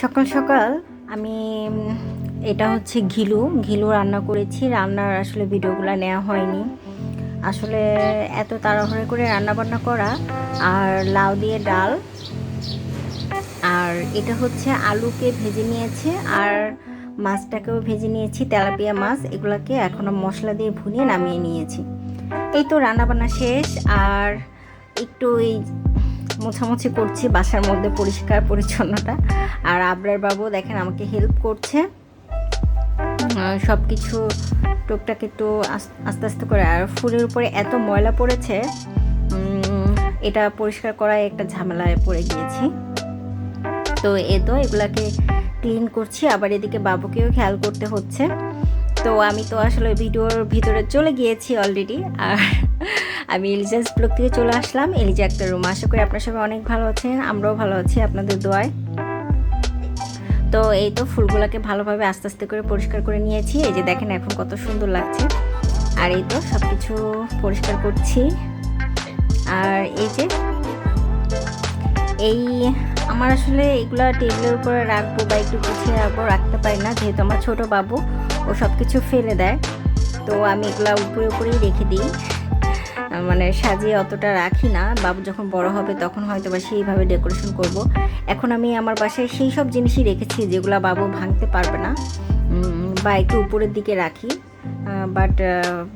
সকাল সকাল আমি এটা হচ্ছে ঘিলু। ঘিলু রান্না করেছি। রান্নার আসলে ভিডিওগুলো নেওয়া হয়নি। আসলে এত তাড়াহুড়ো করে রান্না বান্না করা আর লাউ দিয়ে ডাল। আর এটা হচ্ছে আলুকে ভেজে নিয়েছে আর মাছটাকেও ভেজে নিয়েছি, তেলাপিয়া মাছ। এগুলাকে এখনও মশলা দিয়ে ভুনিয়ে নামিয়ে নিয়েছি। এই তো রান্নাবান্না শেষ। আর একটু এই মোছামুছি করছি, বাসার মধ্যে পরিষ্কার পরিচ্ছন্নতা। আর আবরার বাবু দেখেন আমাকে হেল্প করছে। সব কিছু টুকটাক একটু আস্তে আস্তে করে। আর ফুলের উপরে এত ময়লা পড়েছে এটা পরিষ্কার করায় একটা ঝামেলায় পড়ে গিয়েছি। তো এ তো এগুলাকে ক্লিন করছি, আবার এদিকে বাবুকেও খেয়াল করতে হচ্ছে। তো আমি তো আসলে ভিডিওর ভিতরে চলে গিয়েছি অলরেডি আর আমি এলিজাস ব্লগ থেকে চলে আসলাম। এলিজা একটা রুম আশা করি আপনার সবাই অনেক ভালো আছেন, আমরাও ভালো আছি আপনাদের দোয়ায়। তো এই তো ফুলগুলোকে ভালোভাবে আস্তে আস্তে করে পরিষ্কার করে নিয়েছি, এই যে দেখেন এখন কত সুন্দর লাগছে। আর এই তো সব কিছু পরিষ্কার করছি। আর এই যে, এই আমার আসলে এগুলো টেবিলের উপরে রাখব বা একটু গুছিয়ে রাখব, রাখতে পারি না। যেহেতু আমার ছোট বাবু, ও সব কিছু ফেলে দেয়। তো আমি এগুলো উপরে উপরেই রেখে দিই। মানে সাজিয়ে অতটা রাখি না। বাবু যখন বড় হবে তখন হয়তো বা সেইভাবে ডেকোরেশন করব। এখন আমি আমার বাসায় সেই সব জিনিসই রেখেছি যেগুলো বাবু ভাঙতে পারবে না। বা একটু উপরের দিকে রাখি। বাট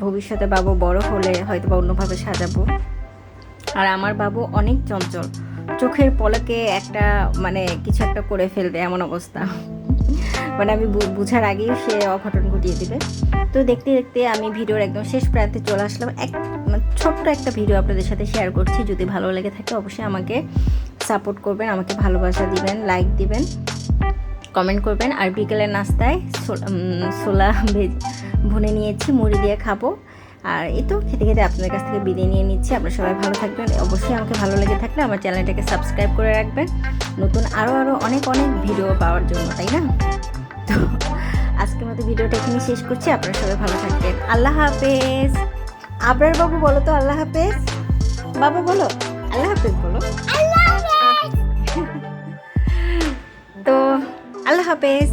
ভবিষ্যতে বাবু বড় হলে হয়তো বা অন্যভাবে সাজাবো। আর আমার বাবু অনেক চঞ্চল। চোখের পলকে একটা মানে কিছু একটা করে ফেলবে এমন অবস্থা। মানে আমি বুঝার আগেই সে অঘটন ঘটিয়ে দিবে। তো দেখতে দেখতে আমি ভিডিওর একদম শেষ প্রান্তে চলে আসলাম। এক মানে ছোট্ট একটা ভিডিও আপনাদের সাথে শেয়ার করছি। যদি ভালো লেগে থাকে অবশ্যই আমাকে সাপোর্ট করবেন, আমাকে ভালোবাসা দিবেন লাইক দিবেন কমেন্ট করবেন। আর বিকেলের নাস্তায় ছোলা ভেজ ভুনে নিয়েছি, মুড়ি দিয়ে খাব। আর এই তো খেতে খেতে আপনাদের কাছ থেকে বিদায় নিয়ে নিচ্ছি। আপনারা সবাই ভালো থাকবেন। অবশ্যই আমাকে ভালো লেগে থাকলে আমার চ্যানেলটাকে সাবস্ক্রাইব করে রাখবেন। নতুন আরও আরও অনেক অনেক ভিডিও পাওয়ার জন্য তাই না? তো আজকের মতো ভিডিওটা এখানে শেষ করছি। আপনারা সবাই ভালো থাকবেন। আল্লাহ হাফেজ। আবরার বাবু বলো তো আল্লাহ হাফেজ? বাবা বলো আল্লাহ হাফেজ বলো। তো আল্লাহ হাফেজ।